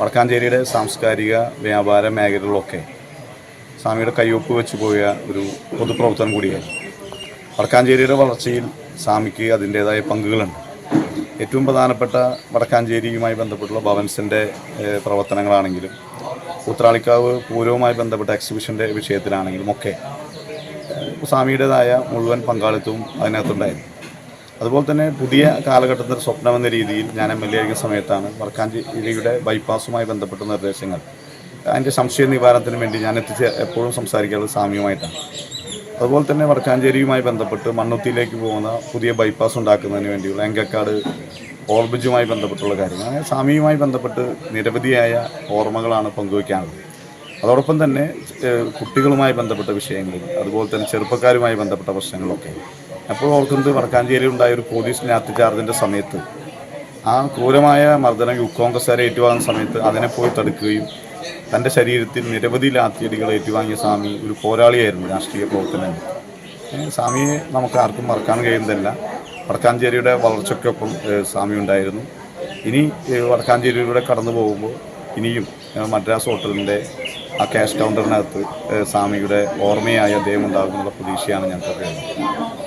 വടക്കാഞ്ചേരിയുടെ സാംസ്കാരിക വ്യാപാര മേഖലകളിലൊക്കെ സ്വാമിയുടെ കയ്യൊപ്പ് വെച്ച് പോയ ഒരു പൊതുപ്രവർത്തനം കൂടിയാണ് വടക്കാഞ്ചേരിയുടെ വളർച്ചയിൽ സ്വാമിക്ക് അതിന്റേതായ പങ്കുകളുണ്ട്. ഏറ്റവും പ്രധാനപ്പെട്ട വടക്കാഞ്ചേരിയുമായി ബന്ധപ്പെട്ടുള്ള ഭവൻസിന്റെ പ്രവർത്തനങ്ങളാണെങ്കിലും ഉത്രാളിക്കാവ് പൂരവുമായി ബന്ധപ്പെട്ട എക്സിബിഷന്റെ വിഷയത്തിലാണെങ്കിലും ഒക്കെ സ്വാമിയുടേതായ മുഴുവൻ പങ്കാളിത്തവും അതിനകത്തുണ്ടായിരുന്നു. അതുപോലെ തന്നെ പുതിയ കാലഘട്ടത്തിൽ സ്വപ്നം എന്ന രീതിയിൽ ഞാൻ എം എൽ എ ആയിരിക്കുന്ന സമയത്താണ് വടക്കാഞ്ചേരിയുടെ ബൈപ്പാസുമായി ബന്ധപ്പെട്ട നിർദ്ദേശങ്ങൾ. അതിന്റെ സംശയ നിവാരണത്തിന് വേണ്ടി ഞാൻ എത്തിച്ച് എപ്പോഴും സംസാരിക്കാറുള്ളത് സാമ്യമായിട്ടാണ്. അതുപോലെ തന്നെ വടക്കാഞ്ചേരിയുമായി ബന്ധപ്പെട്ട് മണ്ണുത്തിയിലേക്ക് പോകുന്ന പുതിയ ബൈപ്പാസ് ഉണ്ടാക്കുന്നതിന് വേണ്ടിയുള്ള എങ്കക്കാട് ഓർബിജുമായി ബന്ധപ്പെട്ടുള്ള കാര്യങ്ങൾ. അങ്ങനെ സാമ്യവുമായി ബന്ധപ്പെട്ട് നിരവധിയായ ഓർമ്മകളാണ് പങ്കുവയ്ക്കാനുള്ളത്. അതോടൊപ്പം തന്നെ കുട്ടികളുമായി ബന്ധപ്പെട്ട വിഷയങ്ങളും അതുപോലെ തന്നെ ചെറുപ്പക്കാരുമായി ബന്ധപ്പെട്ട പ്രശ്നങ്ങളൊക്കെ അപ്പോൾ ഓർക്കുന്നത് വടക്കാഞ്ചേരിയിൽ ഉണ്ടായ ഒരു പോലീസ് ലാത്തിചാർജിന്റെ സമയത്ത്. ആ ക്രൂരമായ മർദ്ദനം യൂത്ത് കോൺഗ്രസ്സുകാരെ ഏറ്റുവാങ്ങുന്ന സമയത്ത് അതിനെ പോയി തടുക്കുകയും തന്റെ ശരീരത്തിൽ നിരവധി ലാത്തിയടികൾ ഏറ്റുവാങ്ങിയ സ്വാമി ഒരു പോരാളിയായിരുന്നു രാഷ്ട്രീയ പ്രവർത്തനം സ്വാമിയെ നമുക്ക് ആർക്കും മറക്കാൻ കഴിയുന്നതല്ല. വടക്കാഞ്ചേരിയുടെ വളർച്ചയ്ക്കൊപ്പം സ്വാമി ഉണ്ടായിരുന്നു. ഇനി വടക്കാഞ്ചേരിയിലൂടെ കടന്നു പോകുമ്പോൾ ഇനിയും മദ്രാസ് ഹോട്ടലിന്റെ ആ ക്യാഷ് കൗണ്ടറിനകത്ത് സ്വാമിയുടെ ഓർമ്മയായ അദ്ദേഹം ഉണ്ടാകുമെന്നുള്ള പ്രതീക്ഷയാണ് ഞാൻ പറയുന്നത്